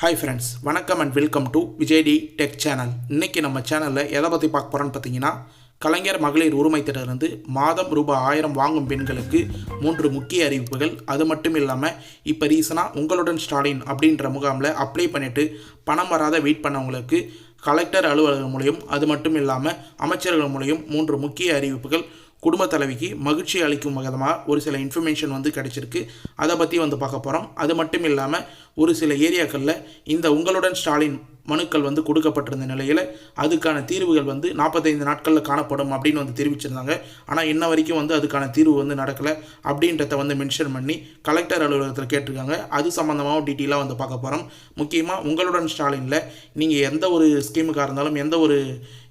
Hi friends வணக்கம் and welcome to விஜய்டி tech channel இன்றைக்கி நம்ம சேனலில் எதை பற்றி பார்க்க போகிறோன்னு பார்த்தீங்கன்னா கலைஞர் மகளிர் உரிமை திட்டத்திலிருந்து மாதம் ரூபாய் ஆயிரம் வாங்கும் பெண்களுக்கு மூன்று முக்கிய அறிவிப்புகள். அது மட்டும் இல்லாமல் இப்போ ரீசனாக உங்களுடன் ஸ்டாலின் அப்படின்ற முகாமில் அப்ளை பண்ணிவிட்டு பணம் வராத வெயிட் பண்ணவங்களுக்கு கலெக்டர் அலுவலகம் மூலியம் அது மட்டும் இல்லாமல் அமைச்சர்கள் மூலியம் மூன்று முக்கிய அறிவிப்புகள் குடும்ப தலைவிக்கு மகிழ்ச்சி அளிக்கும் விதமாக ஒரு சில இன்ஃபர்மேஷன் வந்து கிடைச்சிருக்கு. அதை பற்றி வந்து பார்க்க போகிறோம் அது மட்டும் இல்லாமல் ஒரு சில ஏரியாக்களில் இந்த உங்களுடன் ஸ்டாலின் மனுக்கள் வந்து கொடுக்கப்பட்டிருந்த நிலையில் அதுக்கான தீர்வுகள் வந்து நாற்பத்தைந்து நாட்களில் காணப்படும் அப்படின்னு வந்து தெரிவிச்சிருந்தாங்க. ஆனால் இன்ன வரைக்கும் வந்து அதுக்கான தீர்வு வந்து நடக்கலை அப்படின்றத வந்து மென்ஷன் பண்ணி கலெக்டர் அலுவலகத்தில் கேட்டிருக்காங்க. அது சம்மந்தமாகவும் டீட்டெயிலாக வந்து பார்க்க போகிறோம் முக்கியமாக உங்களுடன் ஸ்டாலினில் நீங்கள் எந்த ஒரு ஸ்கீமுக்காக இருந்தாலும் எந்த ஒரு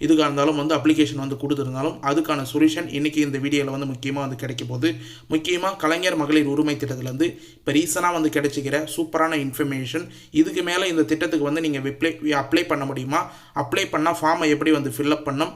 இதுக்காக இருந்தாலும் வந்து அப்ளிகேஷன் வந்து கொடுத்துருந்தாலும் அதுக்கான சொல்யூஷன் இன்றைக்கி இந்த வீடியோவில் வந்து முக்கியமாக வந்து கிடைக்க போகுது. முக்கியமாக கலைஞர் மகளிர் உரிமை திட்டத்திலேருந்து இப்போ ரீசனாக வந்து கிடைச்சிக்கிற சூப்பரான இன்ஃபர்மேஷன் இதுக்கு மேலே இந்த திட்டத்துக்கு வந்து நீங்கள் விப்ளை அப்ளை பண்ண முடியுமா? அப்ளை பண்ணால் ஃபார்மை எப்படி வந்து ஃபில்அப் பண்ணணும்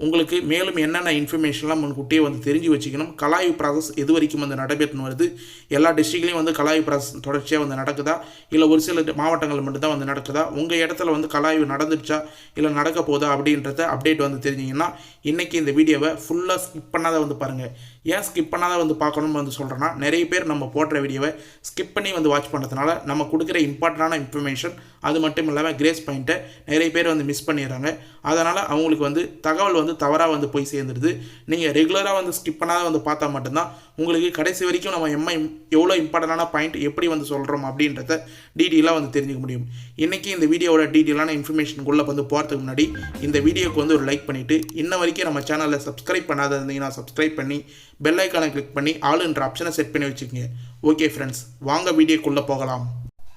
உங்களுக்கு மேலும் என்னென்ன இன்ஃபர்மேஷன்லாம் முன்கூட்டியே வந்து தெரிஞ்சு வச்சுக்கணும்? கலாய்வு ப்ராசஸ் எது வரைக்கும் வந்து நடைபெற்று வருது? எல்லா டிஸ்ட்ரிக்ட்லேயும் வந்து கலாய்வு ப்ராசஸ் தொடர்ச்சியாக வந்து நடக்குதா? இல்லை ஒரு சில மாவட்டங்கள் மட்டும்தான் வந்து நடக்குதா? உங்கள் இடத்துல வந்து கலாய்வு நடந்துடுச்சா இல்லை நடக்க போதா? அப்படின்றத அப்டேட் வந்து தெரிஞ்சிங்கன்னா இன்றைக்கி இந்த வீடியோவை ஃபுல்லாக ஸ்கிப் பண்ணாத வந்து பாருங்கள் ஏன் ஸ்கிப் பண்ணாத வந்து பார்க்கணும்னு வந்து சொல்கிறேன்னா நிறைய பேர் நம்ம போடுற வீடியோவை ஸ்கிப் பண்ணி வந்து வாட்ச் பண்ணுறதுனால நம்ம கொடுக்குற இம்பார்ட்டண்டான இன்ஃபர்மேஷன் அது மட்டும் இல்லாமல் கிரேஸ் பாயிண்ட்டை நிறைய பேர் வந்து மிஸ் பண்ணிடுறாங்க. அதனால் அவங்களுக்கு வந்து தகவல் வந்து தவறாக வந்து போய் சேர்ந்துடுது. நீங்கள் ரெகுலராக வந்து ஸ்கிப் பண்ணாத வந்து பார்த்தா மட்டும்தான் உங்களுக்கு கடைசி வரைக்கும் நம்ம எம்ஐ எவ்வளோ இம்பார்ட்டண்டான பாயிண்ட் எப்படி வந்து சொல்கிறோம் அப்படின்றத டீட்டெயிலாக வந்து தெரிஞ்சுக்க முடியும். இன்றைக்கி இந்த வீடியோவோட டீட்டெயிலான இன்ஃபர்மேஷனுக்குள்ளே வந்து போகிறதுக்கு முன்னாடி இந்த வீடியோக்கு வந்து ஒரு லைக் பண்ணிவிட்டு இன்ன வரைக்கும் நம்ம சேனலில் சப்ஸ்கிரைப் பண்ணாத இருந்தீங்கன்னா சப்ஸ்கிரைப் பண்ணி பெல் ஐக்கானை கிளிக் பண்ணி ஆளுன்ற ஆப்ஷனை செட் பண்ணி வச்சுக்கோங்க. ஓகே ஃப்ரெண்ட்ஸ் வாங்க வீடியோக்குள்ளே போகலாம்.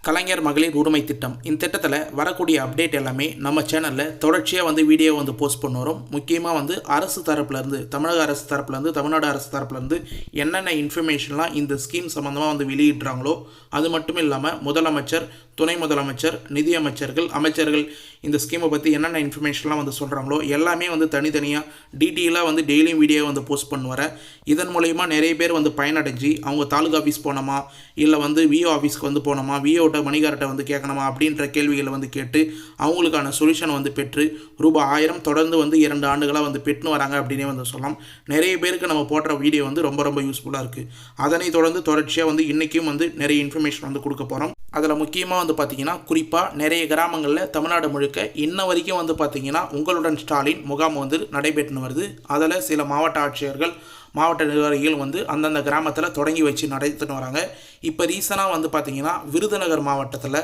கலைஞர் மகளிர் உரிமை திட்டம். இந்த திட்டத்தில் வரக்கூடிய அப்டேட் எல்லாமே நம்ம சேனலில் தொடர்ச்சியாக வந்து வீடியோ வந்து போஸ்ட் பண்ண வரும் முக்கியமாக வந்து அரசு தரப்புலேருந்து தமிழக அரசு தரப்புலேருந்து தமிழ்நாடு அரசு தரப்புலேருந்து என்னென்ன இன்ஃபர்மேஷன்லாம் இந்த ஸ்கீம் சம்மந்தமாக வந்து வெளியிடுறாங்களோ அது மட்டும் இல்லாமல் முதலமைச்சர் துணை முதலமைச்சர் நிதியமைச்சர்கள் அமைச்சர்கள் இந்த ஸ்கீமை பற்றி என்னென்ன இன்ஃபர்மேஷன்லாம் வந்து சொல்கிறாங்களோ எல்லாமே வந்து தனித்தனியாக டீட்டெயிலாக வந்து டெய்லியும் வீடியோ வந்து போஸ்ட் பண்ணுவார். இதன் மூலயமா நிறைய பேர் வந்து பயனடைஞ்சு அவங்க தாலுகா ஆஃபீஸ் போனோமா? இல்லை வந்து விஓ ஆஃபீஸ்க்கு வந்து போனோமா? விஓட்ட மணிகார்ட்ட வந்து கேட்கணுமா அப்படின்ற கேள்விகளை வந்து கேட்டு அவங்களுக்கான சொல்யூஷன் வந்து பெற்று ரூபாய் ஆயிரம் தொடர்ந்து வந்து இரண்டு ஆண்டுகளாக வந்து பெற்று வராங்க அப்படின்னே வந்து சொல்லலாம். நிறைய பேருக்கு நம்ம போடுற வீடியோ வந்து ரொம்ப ரொம்ப யூஸ்ஃபுல்லாக இருக்குது அதனை தொடர்ந்து தொடர்ச்சியாக வந்து இன்றைக்கும் வந்து நிறைய இன்ஃபர்மேஷன் வந்து கொடுக்க போகிறோம் அதில் முக்கியமாக வந்து பார்த்திங்கன்னா குறிப்பாக நிறைய கிராமங்களில் தமிழ்நாடு முழுக்க இன்ன வரைக்கும் வந்து பார்த்திங்கன்னா உங்களுடன் ஸ்டாலின் முகாம் வந்து நடைபெற்றுன்னு வருது. அதில் சில மாவட்ட ஆட்சியர்கள் மாவட்ட நிர்வாகிகள் வந்து அந்தந்த கிராமத்தில் தொடங்கி வச்சு நடத்திட்டு வராங்க. இப்போ ரீசனாக வந்து பார்த்திங்கன்னா விருதுநகர் மாவட்டத்தில்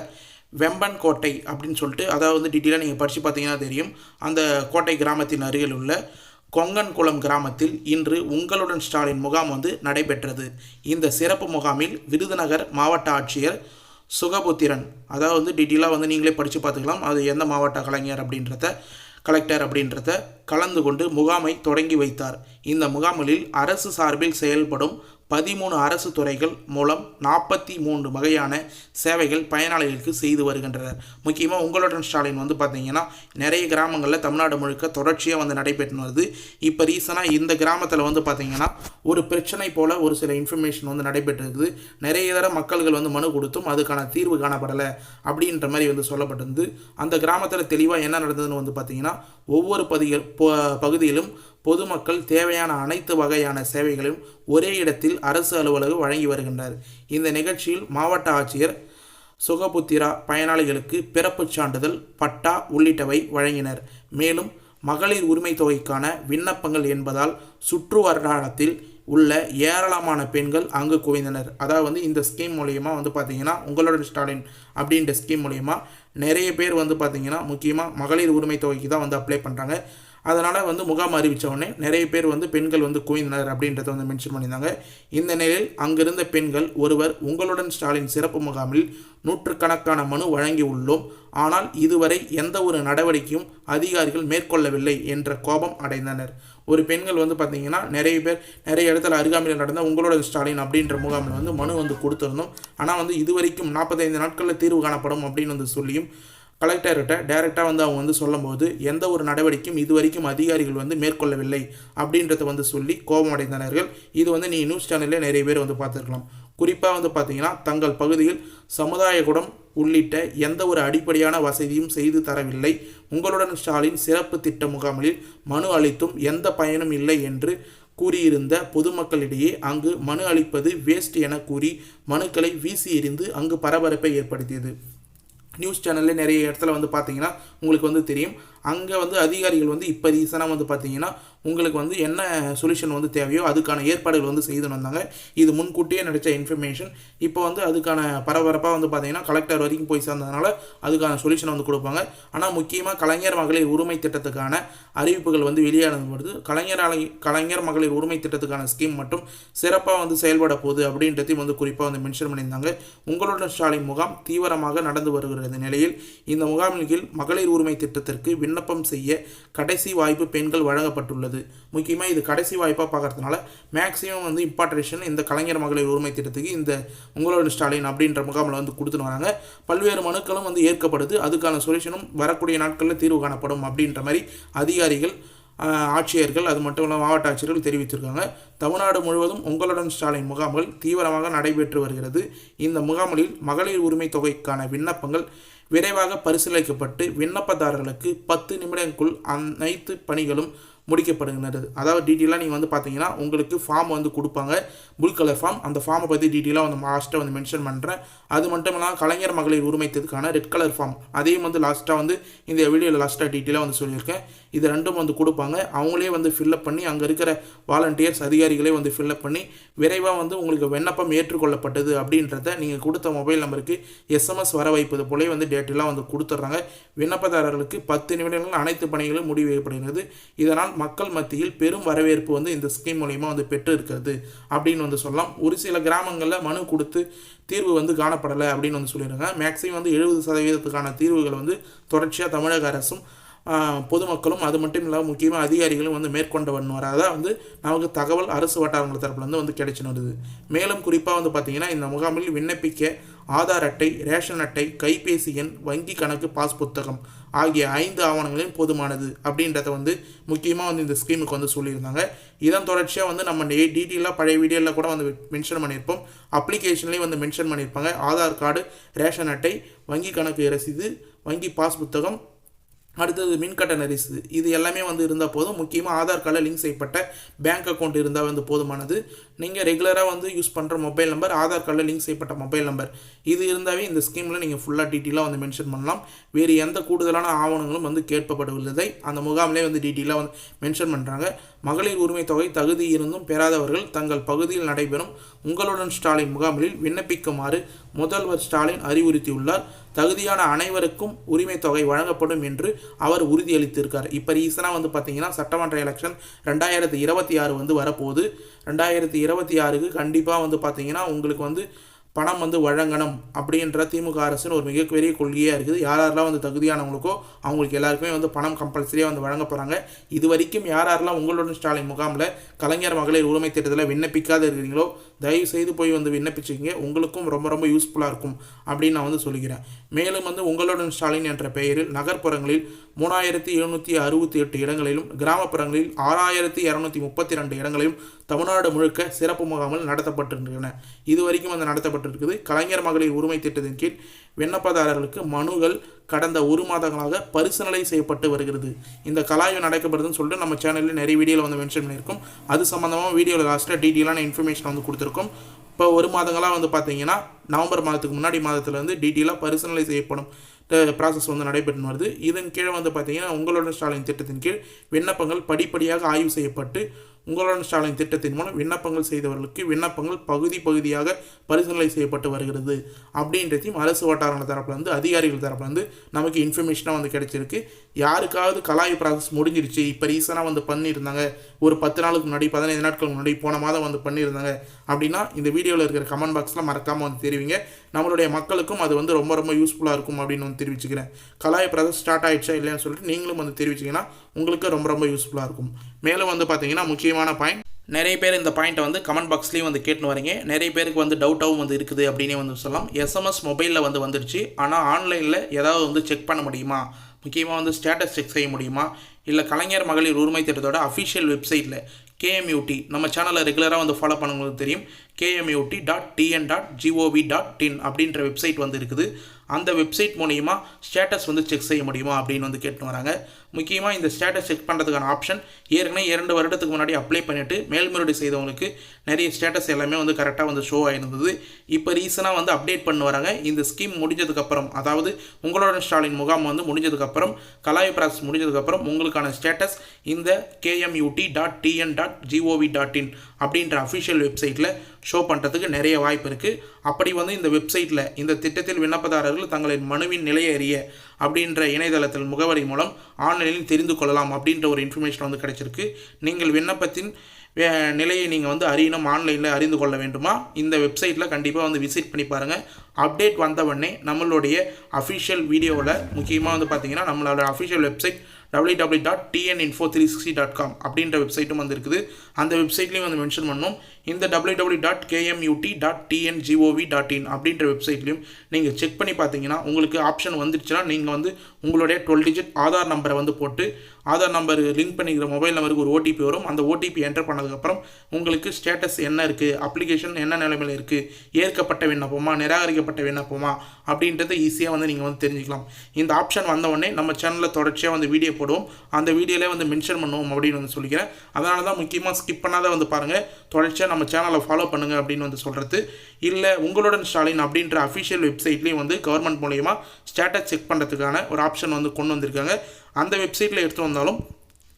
வெம்பன் கோட்டை அப்படின்னு சொல்லிட்டு அதாவது வந்து டீட்டெயிலாக நீங்கள் படித்து பார்த்தீங்கன்னா தெரியும். அந்த கோட்டை கிராமத்தின் அருகில் உள்ள கொங்கன்குளம் கிராமத்தில் இன்று உங்களுடன் ஸ்டாலின் முகாம் வந்து நடைபெற்றது. இந்த சிறப்பு முகாமில் விருதுநகர் மாவட்ட ஆட்சியர் சுகபுத்திரன். அதாவது வந்து டீட்டெயிலாக வந்து நீங்களே படித்து பார்த்துக்கலாம். அது எந்த மாவட்ட கலைஞர் அப்படின்றத கலெக்டர் அப்படின்றத கலந்து கொண்டு முகாமை தொடங்கி வைத்தார். இந்த முகாம்களில் அரசு சார்பில் செயல்படும் பதிமூணு அரசு துறைகள் மூலம் நாற்பத்தி மூன்று வகையான சேவைகள் பயனாளிகளுக்கு செய்து வருகின்றனர் முக்கியமாக உங்களுடன் ஸ்டாலின் வந்து பார்த்தீங்கன்னா நிறைய கிராமங்களில் தமிழ்நாடு முழுக்க தொடர்ச்சியாக வந்து நடைபெற்று வருது. இப்போ ரீசனாக இந்த கிராமத்தில் வந்து பார்த்தீங்கன்னா ஒரு பிரச்சனை போல் ஒரு சில இன்ஃபர்மேஷன் வந்து நடைபெற்றிருக்குது. நிறைய தர மக்கள்கள் வந்து மனு கொடுத்தும் அதுக்கான தீர்வு காணப்படலை அப்படின்ற மாதிரி வந்து சொல்லப்பட்டிருந்து அந்த கிராமத்தில் தெளிவாக என்ன நடந்ததுன்னு வந்து பார்த்தீங்கன்னா ஒவ்வொரு பதிகள் பகுதியிலும் பொதுமக்கள் தேவையான அனைத்து வகையான சேவைகளையும் ஒரே இடத்தில் அரசு அலுவலகம் வழங்கி வருகின்றனர். இந்த நிகழ்ச்சியில் மாவட்ட ஆட்சியர் சுகபுத்திரா பயனாளிகளுக்கு பிறப்புச் சான்றிதழ் பட்டா உள்ளிட்டவை வழங்கினர். மேலும் மகளிர் உரிமை தொகைக்கான விண்ணப்பங்கள் என்பதால் சுற்று வட்டாரத்தில் உள்ள ஏராளமான பெண்கள் அங்கு குவிந்தனர். அதாவது வந்து இந்த ஸ்கீம் மூலயமா வந்து பார்த்தீங்கன்னா உங்களோட ஸ்டாலின் அப்படின்ற ஸ்கீம் மூலயமா நிறைய பேர் வந்து பார்த்தீங்கன்னா முக்கியமாக மகளிர் உரிமை தொகைக்கு தான் வந்து அப்ளை பண்ணுறாங்க அதனால் வந்து முகாம் அறிவித்த உடனே நிறைய பேர் வந்து பெண்கள் வந்து குவிந்தனர் அப்படின்றத வந்து மென்ஷன் பண்ணியிருந்தாங்க. இந்த நிலையில் அங்கிருந்த பெண்கள் ஒருவர் உங்களுடன் ஸ்டாலின் சிறப்பு முகாமில் நூற்றுக்கணக்கான மனு வழங்கி உள்ளோம். ஆனால் இதுவரை எந்த ஒரு நடவடிக்கையும் அதிகாரிகள் மேற்கொள்ளவில்லை என்ற கோபம் அடைந்தனர். ஒரு பெண்கள் வந்து பார்த்திங்கன்னா நிறைய பேர் நிறைய இடத்துல அருகாமையில் நடந்த உங்களோட ஸ்டாலின் அப்படின்ற முகாமில் வந்து மனு வந்து கொடுத்துருந்தோம். ஆனால் வந்து இது வரைக்கும் நாற்பத்தைந்து நாட்களில் தீர்வு காணப்படும் அப்படின்னு வந்து சொல்லியும் கலெக்டர்கிட்ட டைரெக்டாக வந்து அவங்க வந்து சொல்லும்போது எந்த ஒரு நடவடிக்கையும் இது வரைக்கும் அதிகாரிகள் வந்து மேற்கொள்ளவில்லை அப்படின்றத வந்து சொல்லி கோபமடைந்தனர்கள். இது வந்து நீ நியூஸ் சேனல்லே நிறைய பேர் வந்து பார்த்துருக்கலாம். குறிப்பாக வந்து பார்த்தீங்கன்னா தங்கள் பகுதியில் சமுதாய குடம் உள்ளிட்ட எந்த ஒரு அடிப்படையான வசதியும் செய்து தரவில்லை. உங்களுடன் ஸ்டாலின் சிறப்பு திட்ட முகாமில் மனு அளித்தும் எந்த பயனும் இல்லை என்று கூறியிருந்த பொதுமக்களிடையே அங்கு மனு அளிப்பது வேஸ்ட் என கூறி மனுக்களை வீசி எறிந்து அங்கு பரபரப்பை ஏற்படுத்தியது. நியூஸ் சேனலில் நிறைய இடத்துல வந்து பார்த்தீங்கன்னா உங்களுக்கு வந்து தெரியும். அங்கே வந்து அதிகாரிகள் வந்து இப்போ ரீசனாக வந்து பார்த்தீங்கன்னா உங்களுக்கு வந்து என்ன சொல்யூஷன் வந்து தேவையோ அதுக்கான ஏற்பாடுகள் வந்து செய்து வந்தாங்க. இது முன்கூட்டியே நினச்ச இன்ஃபர்மேஷன் இப்போ வந்து அதுக்கான பரபரப்பாக வந்து பார்த்தீங்கன்னா கலெக்டர் வரைக்கும் போய் சேர்ந்ததுனால அதுக்கான சொல்யூஷன் வந்து கொடுப்பாங்க. ஆனால் முக்கியமாக கலைஞர் மகளிர் உரிமை திட்டத்துக்கான அறிவிப்புகள் வந்து வெளியானது வருது கலைஞர் அலை கலைஞர் மகளிர் உரிமை திட்டத்துக்கான ஸ்கீம் மட்டும் சிறப்பாக வந்து செயல்பட போகுது அப்படின்றதையும் வந்து குறிப்பாக வந்து மென்ஷன் பண்ணியிருந்தாங்க. உங்களுடன் ஸ்டாலின் முகாம் தீவிரமாக நடந்து வருகிறது நிலையில் இந்த முகாமின் கீழ் மகளிர் உரிமை திட்டத்திற்கு விண்ணப்பம் செய்ய கடைசி வாய்ப்பு பெண்கள் வழங்கப்பட்டுள்ளது. முக்கியமாக இது கடைசி வாய்ப்பாக பார்க்கறதுனால மேக்ஸிமம் வந்து இம்பார்ட்டேஷன் இந்த கலைஞர் மகளிர் உரிமை திட்டத்துக்கு இந்த உங்களோட ஸ்டாலின் அப்படின்ற முகாமில் வந்து கொடுத்துன்னு வராங்க. பல்வேறு மனுக்களும் வந்து ஏற்கப்படுது. அதுக்கான சொல்யூஷனும் வரக்கூடிய நாட்களில் தீர்வு காணப்படும் அப்படின்ற மாதிரி அதிகாரிகள் ஆட்சியர்கள் அது மட்டும் இல்லாமல் மாவட்ட ஆட்சியர்கள் தெரிவித்திருக்காங்க. தமிழ்நாடு முழுவதும் உங்களுடன் ஸ்டாலின் முகாம்கள் தீவிரமாக நடைபெற்று வருகிறது. இந்த முகாம்களில் மகளிர் உரிமை தொகைக்கான விண்ணப்பங்கள் விரைவாக பரிசீலிக்கப்பட்டு விண்ணப்பதாரர்களுக்கு பத்து நிமிடங்களுக்குள் அனைத்து பணிகளும் முடிக்கப்படுகிறது அதாவது டீட்டெயிலாக நீங்கள் வந்து பார்த்தீங்கன்னா உங்களுக்கு ஃபார்ம் வந்து கொடுப்பாங்க. புல் கலர் ஃபார்ம் அந்த ஃபார்மை பற்றி டீட்டெயிலாக வந்து லாஸ்ட்டாக வந்து மென்ஷன் பண்ணுறேன் அது மட்டும் இல்லாமல் கலைஞர் மகளிர் உரிமைத்ததுக்கான ரெட் கலர் ஃபார்ம் அதையும் வந்து லாஸ்ட்டாக வந்து இந்த வீடியோவில் லாஸ்ட்டாக டீட்டெயிலாக வந்து சொல்லியிருக்கேன். இது ரெண்டும் வந்து கொடுப்பாங்க. அவங்களே வந்து ஃபில்லப் பண்ணி அங்கே இருக்கிற வாலண்டியர்ஸ் அதிகாரிகளே வந்து ஃபில்லப் பண்ணி விரைவாக வந்து உங்களுக்கு விண்ணப்பம் ஏற்றுக்கொள்ளப்பட்டது அப்படின்றத நீங்கள் கொடுத்த மொபைல் நம்பருக்கு எஸ்எம்எஸ் வர வைப்பது போலே வந்து டேட்டெல்லாம் வந்து கொடுத்துட்றாங்க. விண்ணப்பதாரர்களுக்கு பத்து நிமிடங்கள் அனைத்து பணிகளும் முடிவு செய்யப்படுகிறது இதனால் மக்கள் மத்தியில் பெரும் வரவேற்பு வந்து இந்த ஸ்கீம் மூலியமாக வந்து பெற்று இருக்கிறது அப்படின்னு வந்து சொல்லலாம். ஒரு சில கிராமங்களில் மனு கொடுத்து தீர்வு வந்து காணப்படலை அப்படின்னு வந்து சொல்லிடுறாங்க மேக்ஸிமம் வந்து எழுபது சதவீதத்துக்கான தீர்வுகள் வந்து தொடர்ச்சியாக தமிழக அரசும் பொதுமக்களும் அது மட்டும் இல்லாமல் முக்கியமாக அதிகாரிகளும் வந்து மேற்கொண்டு வரணும் அதான் வந்து நமக்கு தகவல் அரசு வட்டாரங்கள் தரப்புலேருந்து வந்து கிடைச்சின்னு வருது. மேலும் குறிப்பாக வந்து பார்த்திங்கன்னா இந்த முகாமில் விண்ணப்பிக்க ஆதார் அட்டை ரேஷன் அட்டை கைபேசி எண் வங்கி கணக்கு பாஸ் புத்தகம் ஆகிய ஐந்து ஆவணங்களையும் போதுமானது அப்படின்றத வந்து முக்கியமாக வந்து இந்த ஸ்கீமுக்கு வந்து சொல்லியிருந்தாங்க. இதன் தொடர்ச்சியாக வந்து நம்ம டீட்டெயிலாக பழைய வீடியோவில் கூட வந்து மென்ஷன் பண்ணியிருப்போம். அப்ளிகேஷன்லேயும் வந்து மென்ஷன் பண்ணியிருப்பாங்க. ஆதார் கார்டு ரேஷன் அட்டை வங்கி கணக்கு ரசீது வங்கி பாஸ் புத்தகம் அடுத்தது மின்கட்டண ரசீது இது எல்லாமே வந்து இருந்தால் போதும். முக்கியமாக ஆதார் கார்டில் லிங்க் செய்யப்பட்ட பேங்க் அக்கௌண்ட் இருந்தால் வந்து போதுமானது. நீங்கள் ரெகுலராக வந்து யூஸ் பண்ணுற மொபைல் நம்பர் ஆதார் கார்டில் லிங்க் செய்யப்பட்ட மொபைல் நம்பர் இது இருந்தாவே இந்த ஸ்கீமில் நீங்கள் ஃபுல்லாக டீட்டெயிலாக வந்து மென்ஷன் பண்ணலாம். வேறு எந்த கூடுதலான ஆவணங்களும் வந்து கேட்கப்படவில்லை அந்த முகாமிலே வந்து டீட்டெயிலாக வந்து மென்ஷன் பண்ணுறாங்க மகளிர் உரிமை தொகை தகுதி இருந்தும் பெறாதவர்கள் தங்கள் பகுதியில் நடைபெறும் உங்களுடன் ஸ்டாலின் முகாமில் விண்ணப்பிக்குமாறு முதல்வர் ஸ்டாலின் அறிவுறுத்தியுள்ளார். தகுதியான அனைவருக்கும் உரிமை தொகை வழங்கப்படும் என்று அவர் உறுதியளித்திருக்கார். இப்போ ரீசனாக வந்து பார்த்தீங்கன்னா சட்டமன்ற எலெக்ஷன் ரெண்டாயிரத்தி இருபத்தி ஆறு வந்து வரப்போகுது. ரெண்டாயிரத்தி இருபத்தி ஆறுக்கு கண்டிப்பாக வந்து பார்த்தீங்கன்னா உங்களுக்கு வந்து பணம் வந்து வழங்கணும் அப்படின்ற திமுக அரசின் ஒரு மிகப்பெரிய கொள்கையாக இருக்குது. யார் யாரெல்லாம் வந்து தகுதியானவங்களுக்கோ அவங்களுக்கு எல்லாருக்குமே வந்து பணம் கம்பல்சரியாக வந்து வழங்க போகிறாங்க இது வரைக்கும் யார் யாரெல்லாம் உங்களுடன் ஸ்டாலின் முகாமில் கலைஞர் மகளிர் உரிமை திட்டத்தில் விண்ணப்பிக்காத இருக்கிறீங்களோ தயவு செய்து போய் வந்து விண்ணப்பிச்சிங்க உங்களுக்கும் ரொம்ப ரொம்ப யூஸ்ஃபுல்லாக இருக்கும் அப்படின்னு நான் வந்து சொல்கிறேன் மேலும் வந்து உங்களுடன் ஸ்டாலின் என்ற பெயரில் நகர்ப்புறங்களில் மூணாயிரத்தி எழுநூற்றி அறுபத்தி எட்டு இடங்களிலும் கிராமப்புறங்களில் ஆறாயிரத்தி இரநூத்தி முப்பத்தி ரெண்டு இடங்களிலும் தமிழ்நாடு முழுக்க சிறப்பு முகாம்கள் நடத்தப்பட்டிருக்கின்றன. இது வரைக்கும் வந்து நடத்தப்பட்டிருக்குது. கலைஞர் மகளிர் உரிமை திட்டத்தின் கீழ் விண்ணப்பதாரர்களுக்கு மனுகள் கடந்த ஒரு மாதங்களாக பரிசீலனை செய்யப்பட்டு வருகிறது. இந்த கலாய்வு நடக்கப்படுதுன்னு சொல்லிட்டு நம்ம சேனலில் நிறைய வீடியோவில் வந்து மென்ஷன் பண்ணியிருக்கோம். அது சம்மந்தமாக வீடியோவில் லாஸ்ட்டாக டீட்டெயிலான இன்ஃபர்மேஷன் வந்து கொடுத்துருக்கோம். இப்போ ஒரு மாதங்களாக வந்து பார்த்தீங்கன்னா நவம்பர் மாதத்துக்கு முன்னாடி மாதத்துலேருந்து டீட்டெயிலாக பரிசீலனை செய்யப்படும் ப்ராசஸ் வந்து நடைபெற்று வருது. இதன் கீழே வந்து பார்த்தீங்கன்னா உங்களோட ஸ்டாலின் திட்டத்தின் கீழ் விண்ணப்பங்கள் படிப்படியாக ஆய்வு செய்யப்பட்டு உங்களுடன் ஸ்டாலின் திட்டத்தின் மூலம் விண்ணப்பங்கள் செய்தவர்களுக்கு விண்ணப்பங்கள் பகுதி பகுதியாக பரிசீலனை செய்யப்பட்டு வருகிறது. அப்படின்றதையும் அரசு வட்டாரங்கள் தரப்புல வந்து அதிகாரிகள் தரப்புல வந்து நமக்கு இன்ஃபர்மேஷனாக வந்து கிடைச்சிருக்கு. யாருக்காவது கலாய் ப்ராசஸ் முடிஞ்சிருச்சு. இப்போ ரீசனாக வந்து பண்ணியிருந்தாங்க. ஒரு பத்து நாளுக்கு முன்னாடி பதினைந்து நாட்களுக்கு முன்னாடி போன மாதம் வந்து பண்ணியிருந்தாங்க. அப்படின்னா இந்த வீடியோவில் இருக்கிற கமெண்ட் பாக்ஸில் மறக்காமல் வந்து தெரிவிங்க. நம்மளுடைய மக்களுக்கும் அது வந்து ரொம்ப ரொம்ப யூஸ்ஃபுல்லாக இருக்கும் அப்படின்னு வந்து தெரிவிச்சுக்கிறேன். கலாய் பிரதம் ஸ்டார்ட் ஆயிடுச்சா இல்லையான்னு சொல்லிட்டு நீங்களும் வந்து தெரிவிச்சிங்கன்னா உங்களுக்கு ரொம்ப ரொம்ப யூஸ்ஃபுல்லாக இருக்கும். மேலும் வந்து பார்த்தீங்கன்னா முக்கியமான பாயிண்ட் நிறைய பேர் இந்த பாயிண்ட்டை வந்து கமெண்ட் பாக்ஸ்லேயும் வந்து கேட்டுன்னு வரீங்க. நிறைய பேருக்கு வந்து டவுட்டாகவும் வந்து இருக்குது அப்படின்னே வந்து சொல்லலாம். எஸ்எம்எஸ் மொபைலில் வந்து வந்துருச்சு. ஆனால் ஆன்லைனில் ஏதாவது வந்து செக் பண்ண முடியுமா? முக்கியமாக வந்து ஸ்டேட்டஸ் செக் செய்ய முடியுமா? இல்லை கலைஞர் மகளிர் உரிமை திட்டத்தோட அஃபிஷியல் வெப்சைட்டில் கேஎம்யூடி நம்ம சேனலை ரெகுலராக வந்து ஃபாலோ பண்ணுங்களுக்கு தெரியும். KMUT dot TN dot GOV dot in அப்படின்ற வெப்சைட் வந்து இருக்குது. அந்த வெப்சைட் மூலிமா ஸ்டேட்டஸ் வந்து செக் செய்ய முடியுமா அப்படின்னு வந்து கேட்டு வராங்க. முக்கியமாக இந்த ஸ்டேட்டஸ் செக் பண்ணுறதுக்கான ஆப்ஷன் ஏற்கனவே இரண்டு வருடத்துக்கு முன்னாடி அப்ளை பண்ணிவிட்டு மேல்முறையீடு செய்தவங்களுக்கு நிறைய ஸ்டேட்டஸ் எல்லாமே வந்து கரெக்டாக வந்து ஷோ ஆகிருந்தது இப்போ ரீசனாக வந்து அப்டேட் பண்ண வராங்க. இந்த ஸ்கீம் முடிஞ்சதுக்கப்புறம் அதாவது உங்களோட ஸ்டாலின் முகாம் வந்து முடிஞ்சதுக்கப்புறம் கலாய் ப்ராசஸ் முடிஞ்சதுக்கப்புறம் உங்களுக்கான ஸ்டேட்டஸ் இந்த KMUT dot TN dot GOV dot in அப்படின்ற அஃபிஷியல் வெப்சைட்டில் ஷோ பண்ணுறதுக்கு நிறைய வாய்ப்பு இருக்குது அப்படி வந்து இந்த வெப்சைட்டில் இந்த திட்டத்தில் விண்ணப்பதாரர்கள் தங்களின் மனுவின் நிலையை அறிய அப்படின்ற இணையதளத்தில் முகவரி மூலம் ஆன்லைனில் தெரிந்து கொள்ளலாம் அப்படின்ற ஒரு இன்ஃபர்மேஷன் வந்து கிடைச்சிருக்கு. நீங்கள் விண்ணப்பத்தின் வே- நிலையை நீங்கள் வந்து அறியணும் ஆன்லைனில் அறிந்து கொள்ள வேண்டுமா? இந்த வெப்சைட்டில் கண்டிப்பாக வந்து விசிட் பண்ணி பாருங்கள் அப்டேட் வந்தவொடனே நம்மளுடைய அஃபிஷியல் வீடியோவில் முக்கியமாக வந்து பார்த்திங்கன்னா நம்மளோட official website www.tninfo360.com dot TN info three sixty dot com அப்படின்ற வெப்சைட்டும் வந்துருக்குது. அந்த வெப்சைட்லேயும் வந்து மென்ஷன் பண்ணோம். இந்த W W dot KMUT dot TNGOV dot in அப்படின்ற வெப்சைட்லையும் நீங்கள் செக் பண்ணி பார்த்தீங்கன்னா உங்களுக்கு ஆப்ஷன் வந்துடுச்சுன்னா நீங்கள் வந்து உங்களுடைய டுவெல் டிஜிட் ஆதார் நம்பரை வந்து போட்டு ஆதார் நம்பர் லிங்க் பண்ணிக்கிற மொபைல் நம்பருக்கு ஒரு ஓடிபி வரும். அந்த ஓடிபி என்டர் பண்ணதுக்கப்புறம் உங்களுக்கு ஸ்டேட்டஸ் என்ன இருக்குது அப்ளிகேஷன் என்ன நிலைமையில் இருக்குது ஏற்கப்பட்ட விண்ணப்பமா நிராகரிக்கப்பட்ட விண்ணப்பமா அப்படின்றத ஈஸியாக வந்து நீங்கள் வந்து தெரிஞ்சுக்கலாம். இந்த ஆப்ஷன் வந்தவுடனே நம்ம சேனலில் தொடர்ச்சியாக வந்து வீடியோ போடுவோம். அந்த வீடியோலே வந்து மென்ஷன் பண்ணுவோம் அப்படின்னு வந்து சொல்லிக்கிறேன். அதனால தான் முக்கியமாக ஸ்கிப் பண்ணாத வந்து பாருங்கள் தொடர்ச்சியாக நம்ம சேனலை ஃபாலோ பண்ணுங்கள் அப்படின்னு வந்து சொல்கிறது இல்லை உங்களுடன் ஸ்டாலின் அப்படின்ற அஃபிஷியல் வெப்சைட்லேயும் வந்து கவர்மெண்ட் மூலயமா ஸ்டேட்டஸ் செக் பண்ணுறதுக்கான ஒரு ஆப்ஷன் வந்து கொண்டு வந்திருக்காங்க. அந்த வெப்சைட்டில் எடுத்து வந்தாலும்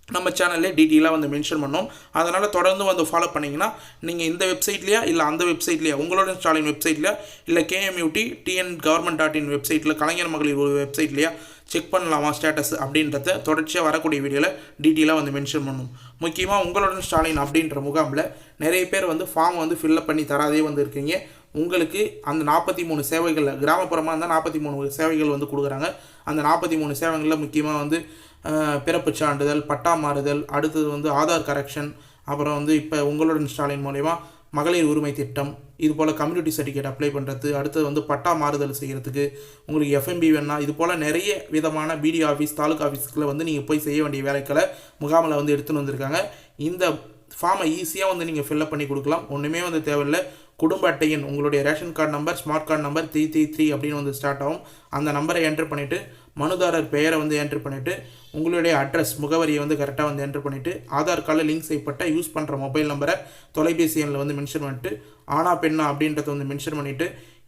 நம்ம சேனல்லே டீட்டெயிலாக வந்து மென்ஷன் பண்ணோம். அதனால் தொடர்ந்து வந்து ஃபாலோ பண்ணிங்கன்னா நீங்கள் இந்த வெப்சைட்லையா இல்லை அந்த வெப்சைட்லையா உங்களோட ஸ்டாலின் வெப்சைட்லையா இல்லை KMUT TN government dot in வெப்சைட்டில் கலைஞர் மகளிர் வெப்சைட்லையா செக் பண்ணலாமா ஸ்டேட்டஸ் அப்படின்றத தொடர்ச்சியாக வரக்கூடிய வீடியோவில் டீட்டெயிலாக வந்து மென்ஷன் பண்ணும் முக்கியமாக உங்களுடன் ஸ்டாலின் அப்படின்ற முகாமில் நிறைய பேர் வந்து ஃபார்ம் வந்து ஃபில்லப் பண்ணி தராதே வந்து இருக்கீங்க. உங்களுக்கு அந்த நாற்பத்தி மூணு சேவைகளில் கிராமப்புறமாக இருந்தால் நாற்பத்தி மூணு சேவைகள் வந்து கொடுக்குறாங்க. அந்த நாற்பத்தி மூணு சேவைகளில் முக்கியமாக வந்து பிறப்பு பிறப்புச் சான்றிதழ் பட்டா மாறுதல் அடுத்தது வந்து ஆதார் கரெக்ஷன் அப்புறம் வந்து இப்போ உங்களுடன் ஸ்டாலின் மூலயமா மகளிர் உரிமை திட்டம் இது போல் கம்யூனிட்டி சர்டிஃபிகேட் அப்ளை பண்ணுறது அடுத்தது வந்து பட்டா மாறுதல் செய்கிறதுக்கு உங்களுக்கு எஃப்எம்பி வேணா இது போல் நிறைய விதமான பிடிஓ ஆஃபீஸ் தாலுகா ஆஃபீஸ்க்குள்ள வந்து நீங்கள் போய் செய்ய வேண்டிய வேலைகளை முகாமில் வந்து எடுத்துன்னு வந்திருக்காங்க. இந்த ஃபார்மை ஈஸியாக வந்து நீங்கள் ஃபில்அப் பண்ணி கொடுக்கலாம். ஒன்றுமே வந்து தேவையில்லை. குடும்ப அட்டையின் உங்களுடைய ration card number smart card number three three three அப்படின்னு வந்து ஸ்டார்ட் ஆகும். அந்த நம்பரை என்டர் பண்ணிவிட்டு மனுதாரர் பெயரை வந்து என்டர் பண்ணிவிட்டு உங்களுடைய அட்ரஸ் முகவரியை வந்து கரெக்டாக வந்து என்டர் பண்ணிவிட்டு ஆதார் கார்டில் லிங்க் செய்யப்பட்ட யூஸ் பண்ணுற மொபைல் நம்பரை தொலைபேசி எண்ணில் வந்து மென்ஷன் பண்ணிட்டு ஆனா பெண்ணா அப்படின்றத வந்து மென்ஷன் பண்ணிவிட்டு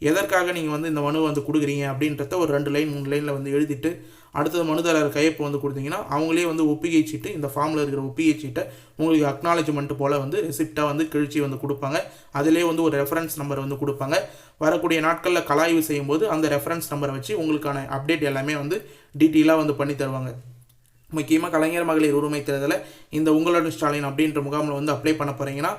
எதற்காக நீங்கள் வந்து இந்த மனு வந்து கொடுக்குறீங்க அப்படின்றத ஒரு ரெண்டு லைன் மூணு லைனில் வந்து எழுதிட்டு அடுத்தது மனுதாரர் கையொப்பம் வந்து கொடுத்தீங்கன்னா அவங்களே வந்து ஒப்பிகை சீட்டு இந்த ஃபார்மில் இருக்கிற ஒப்பிகை சீட்டை உங்களுக்கு அக்னாலஜ்மெண்ட் போல் வந்து ரெசிப்டாக வந்து கிழிச்சி வந்து கொடுப்பாங்க. அதிலே வந்து ஒரு ரெஃபரன்ஸ் நம்பர் வந்து கொடுப்பாங்க. வரக்கூடிய நாட்களில் கலாய்வு செய்யும்போது அந்த ரெஃபரன்ஸ் நம்பரை வச்சு உங்களுக்கான அப்டேட் எல்லாமே வந்து டீட்டெயிலாக வந்து பண்ணி தருவாங்க. முக்கியமாக கலைஞர் மகளிர் உரிமை தேர்தலில் இந்த உங்களோட ஸ்டாலின் அப்படின்ற முகாமில் வந்து அப்ளை பண்ண போகிறீங்கன்னா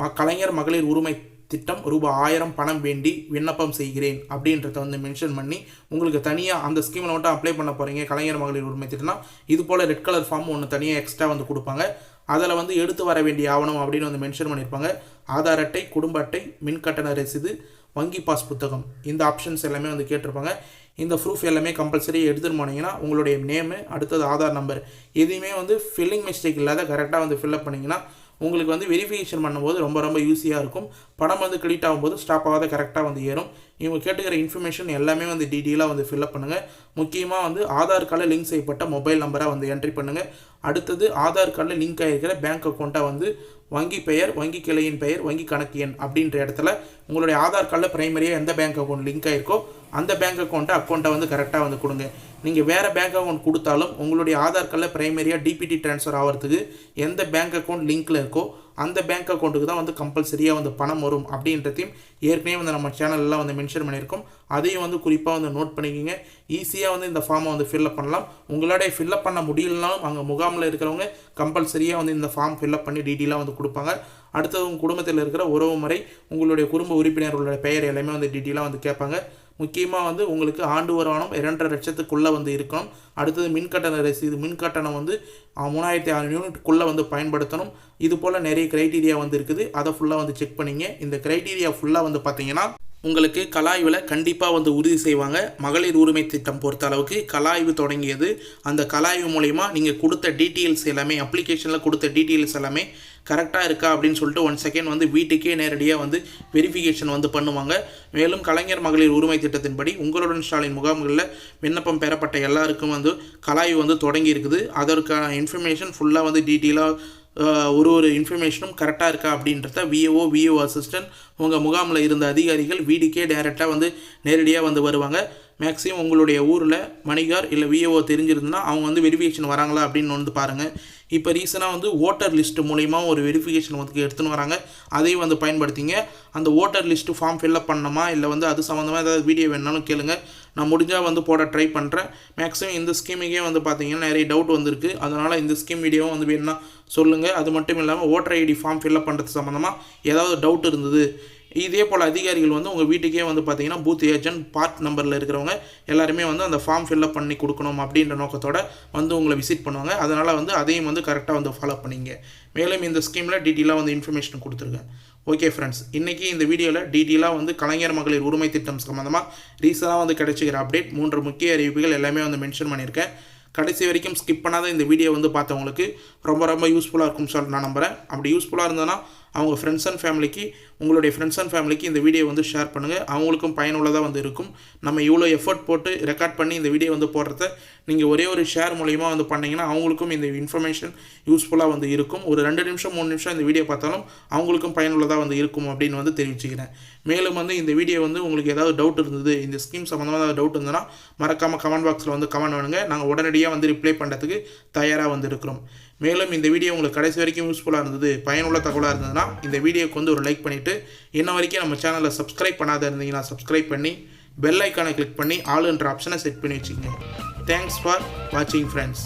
ம கலைஞர் மகளிர் உரிமை திட்டம் ரூபாய் ஆயிரம் பணம் வேண்டி விண்ணப்பம் செய்கிறேன் அப்படின்றத வந்து மென்ஷன் பண்ணி உங்களுக்கு தனியாக அந்த ஸ்கீமில் மட்டும் அப்ளை பண்ண போகிறீங்க கலைஞர் மகளிர் உரிமை திட்டம்னா இது போல் ரெட் கலர் ஃபார்ம் ஒன்று தனியாக எக்ஸ்ட்ரா வந்து கொடுப்பாங்க. அதில் வந்து எடுத்து வர வேண்டிய ஆவணம் அப்படின்னு வந்து மென்ஷன் பண்ணியிருப்பாங்க ஆதார் அட்டை குடும்ப அட்டை மின் கட்டண ரசீது வங்கி பாஸ் புத்தகம். இந்த ஆப்ஷன்ஸ் எல்லாமே வந்து கேட்டிருப்பாங்க. இந்த ப்ரூஃப் எல்லாமே கம்பல்சரி எடுத்துகிட்டு போனீங்கன்னா உங்களுடைய நேமு அடுத்தது ஆதார் நம்பர் எதையுமே வந்து ஃபில்லிங் மிஸ்டேக் இல்லாத கரெக்டாக வந்து ஃபில்லப் பண்ணிங்கன்னா உங்களுக்கு வந்து வெரிஃபிகேஷன் பண்ணும்போது ரொம்ப ரொம்ப யூஸியாக இருக்கும். படம் வந்து கிரெடிட் ஆகும்போது ஸ்டாப் ஆகாத கரெக்டாக வந்து ஏறும். இவங்க கேட்டுக்கிற இன்ஃபர்மேஷன் எல்லாமே வந்து டீட்டெயிலாக வந்து ஃபில்அப் பண்ணுங்கள் முக்கியமாக வந்து ஆதார் கார்டில் லிங்க் செய்யப்பட்ட மொபைல் நம்பரை வந்து என்ட்ரி பண்ணுங்கள் அடுத்தது ஆதார் கார்டில் லிங்க் ஆகிருக்கிற பேங்க் அக்கௌண்ட்டை வந்து வங்கி பெயர் வங்கி கிளையின் பெயர் வங்கி கணக்கு எண் அப்படின்ற இடத்துல உங்களுடைய ஆதார் கார்டில் பிரைமரியாக எந்த பேங்க் அக்கௌண்ட் லிங்க் ஆகிருக்கோ அந்த பேங்க் அக்கௌண்ட்டை அக்கௌண்ட்டை வந்து கரெக்டாக வந்து கொடுங்க. நீங்கள் வேறு பேங்க் அக்கௌண்ட் கொடுத்தாலும் உங்களுடைய ஆதார் கார்டில் பிரைமரியாக டிபிடி ட்ரான்ஸ்ஃபர் ஆகிறதுக்கு எந்த பேங்க் அக்கௌண்ட் லிங்க்கில் இருக்கோ அந்த பேங்க் அக்கௌண்ட்டுக்கு தான் வந்து கம்பல்சரியாக வந்து பணம் வரும் அப்படின்றதையும் ஏற்கனவே வந்து நம்ம சேனல்லாம் வந்து மென்ஷன் பண்ணியிருக்கோம். அதையும் வந்து குறிப்பாக வந்து நோட் பண்ணிக்கிங்க. ஈஸியாக வந்து இந்த ஃபார்மை வந்து ஃபில்லப் பண்ணலாம். உங்களுடைய ஃபில்அப் பண்ண முடியலனாலும் அங்கே முகாமில் இருக்கிறவங்க கம்பல்சரியாக வந்து இந்த ஃபார்ம் ஃபில்அப் பண்ணி டீட்டெயிலாக வந்து கொடுப்பாங்க. அடுத்தது உங்கள் குடும்பத்தில் இருக்கிற உறவு முறை உங்களுடைய குடும்ப உறுப்பினர்களுடைய பெயர் எல்லாமே வந்து டீட்டெயிலாக வந்து கேட்பாங்க. முக்கியமாக வந்து உங்களுக்கு ஆண்டு வருமானம் இரண்டரை லட்சத்துக்குள்ளே வந்து இருக்கணும். அடுத்தது மின் கட்டண ரசீது. மின் கட்டணம் வந்து மூணாயிரத்தி ஆறு யூனிட்டுக்குள்ளே வந்து பயன்படுத்தணும். இது போல் நிறைய க்ரைட்டீரியா வந்து இருக்குது. அதை ஃபுல்லாக வந்து செக் பண்ணிங்க. இந்த க்ரைட்டீரியா ஃபுல்லாக வந்து பார்த்தீங்கன்னா உங்களுக்கு கலாய்வில் கண்டிப்பாக வந்து உறுதி செய்வாங்க. மகளிர் உரிமை திட்டம் பொறுத்த அளவுக்கு கலாய்வு தொடங்கியது. அந்த கலாய்வு மூலயமா நீங்கள் கொடுத்த டீட்டெயில்ஸ் எல்லாமே அப்ளிகேஷனில் கொடுத்த டீட்டெயில்ஸ் எல்லாமே கரெக்டாக இருக்கா அப்படின்னு சொல்லிட்டு ஒன் செகண்ட் வந்து வீட்டுக்கே நேரடியாக வந்து வெரிஃபிகேஷன் வந்து பண்ணுவாங்க. மேலும் கலைஞர் மகளிர் உரிமை திட்டத்தின்படி உங்களுடன் ஸ்டாலின் முகாம்களில் விண்ணப்பம் பெறப்பட்ட எல்லாருக்கும் வந்து கலாய்வு வந்து தொடங்கி இருக்குது அதற்கான இன்ஃபர்மேஷன் ஃபுல்லாக வந்து டீட்டெயிலாக ஒரு ஒரு இன்ஃபர்மேஷனும் கரெக்டாக இருக்கா அப்படின்றத விஏஓ விஏஓ அசிஸ்டன்ட் உங்கள் முகாமில் இருந்த அதிகாரிகள் வீடுக்கே டைரெக்டாக வந்து நேரடியாக வந்து வருவாங்க. மேக்ஸிமம் உங்களுடைய ஊரில் மணிகார் இல்லை விஏஓ தெரிஞ்சிருந்துன்னா அவங்க வந்து வெரிஃபிகேஷன் வராங்களா அப்படின்னு வந்து பாருங்கள் இப்போ ரீசனாக வந்து ஓட்டர் லிஸ்ட்டு மூலிமா ஒரு வெரிஃபிகேஷன் வந்து எடுத்துன்னு வராங்க. அதையும் வந்து பயன்படுத்திங்க. அந்த ஓட்டர் லிஸ்ட்டு ஃபார்ம் ஃபில்அப் பண்ணணுமா? இல்லை வந்து அது சம்மந்தமாக ஏதாவது வீடியோ வேணாலும் கேளுங்க. நான் முடிஞ்சால் வந்து போட ட்ரை பண்ணுறேன் மேக்ஸிமம் இந்த ஸ்கீமுக்கே வந்து பார்த்தீங்கன்னா நிறைய டவுட் வந்திருக்கு. அதனால் இந்த ஸ்கீம் வீடியோவும் வந்து வேணும்னா சொல்லுங்கள் அது மட்டும் இல்லாமல் ஓட்டர் ஐடி ஃபார்ம் ஃபில்அப் பண்ணுறது சம்மந்தமாக ஏதாவது டவுட் இருந்தது. இதே போல் அதிகாரிகள் வந்து உங்கள் வீட்டுக்கே வந்து பார்த்தீங்கன்னா பூத் ஏஜென்ட் பார்ட் நம்பரில் இருக்கிறவங்க எல்லாருமே வந்து அந்த ஃபார்ம் ஃபில்அப் பண்ணி கொடுக்கணும் அப்படின்ற நோக்கத்தோட வந்து உங்களை விசிட் பண்ணுவாங்க. அதனால் வந்து அதையும் வந்து கரெக்டாக வந்து ஃபாலோ பண்ணிங்க. மேலும் இந்த ஸ்கீமில் டீட்டெயிலாக வந்து இன்ஃபர்மேஷன் கொடுத்துருக்கேன். ஓகே ஃப்ரெண்ட்ஸ் இன்றைக்கி இந்த வீடியோவில் டீட்டெயிலாக வந்து கலைஞர் மகளிர் உரிமை திட்டம் சம்மந்தமாக ரீசெண்டாக வந்து கிடைச்சிக்கிற அப்டேட் மூன்று முக்கிய அறிவிப்புகள் எல்லாமே வந்து மென்ஷன் பண்ணியிருக்கேன். கடைசி வரைக்கும் ஸ்கிப் பண்ணாத இந்த வீடியோ வந்து பார்த்தவங்களுக்கு ரொம்ப ரொம்ப யூஸ்ஃபுல்லாக இருக்கும்னு சொல்லிட்டு நான் நம்புகிறேன் அப்படி யூஸ்ஃபுல்லாக இருந்ததுன்னா அவங்க ஃப்ரெண்ட்ஸ் அண்ட் ஃபேமிலிக்கு உங்களுடைய ஃப்ரெண்ட்ஸ் அண்ட் ஃபேமிலிக்கு இந்த வீடியோ வந்து ஷேர் பண்ணுங்கள் அவங்களுக்கும் பயனுள்ளதாக வந்து இருக்கும். நம்ம இவ்வளோ எஃபர்ட் போட்டு ரெக்கார்ட் பண்ணி இந்த வீடியோ வந்து போடுறத நீங்கள் ஒரே ஒரு ஷேர் மூலிமா வந்து பண்ணிங்கன்னா அவங்களுக்கும் இந்த இன்ஃபர்மேஷன் யூஸ்ஃபுல்லாக வந்து இருக்கும். ஒரு ரெண்டு நிமிஷம் மூணு நிமிஷம் இந்த வீடியோ பார்த்தாலும் அவங்களுக்கும் பயனுள்ளதாக வந்து இருக்கும் அப்படின்னு வந்து தெரிவிச்சுக்கிறேன். மேலும் வந்து இந்த வீடியோ வந்து உங்களுக்கு ஏதாவது டவுட் இருந்தது இந்த ஸ்கீம் சம்மந்தமாக ஏதாவது டவுட் இருந்ததுன்னா மறக்காமல் கமெண்ட் பாக்ஸில் வந்து கமெண்ட் பண்ணுங்கள் நாங்கள் உடனடியாக வந்து ரிப்ளை பண்ணுறதுக்கு தயாராக வந்து இருக்கிறோம். மேலும் இந்த வீடியோ உங்களுக்கு கடைசி வரைக்கும் யூஸ்ஃபுல்லாக இருந்தது பயனுள்ள தகவலாக இருந்ததுன்னா இந்த வீடியோக்கு வந்து ஒரு லைக் பண்ணிவிட்டு இன்ன வரைக்கும் நம்ம சேனலை சப்ஸ்கிரைப் பண்ணாத இருந்தீங்கன்னா சப்ஸ்கிரைப் பண்ணி பெல் ஐக்கானை கிளிக் பண்ணி ஆளுன்ற ஆப்ஷனை செட் பண்ணி வச்சுக்கோங்க. தேங்க்ஸ் ஃபார் வாட்சிங் ஃப்ரெண்ட்ஸ்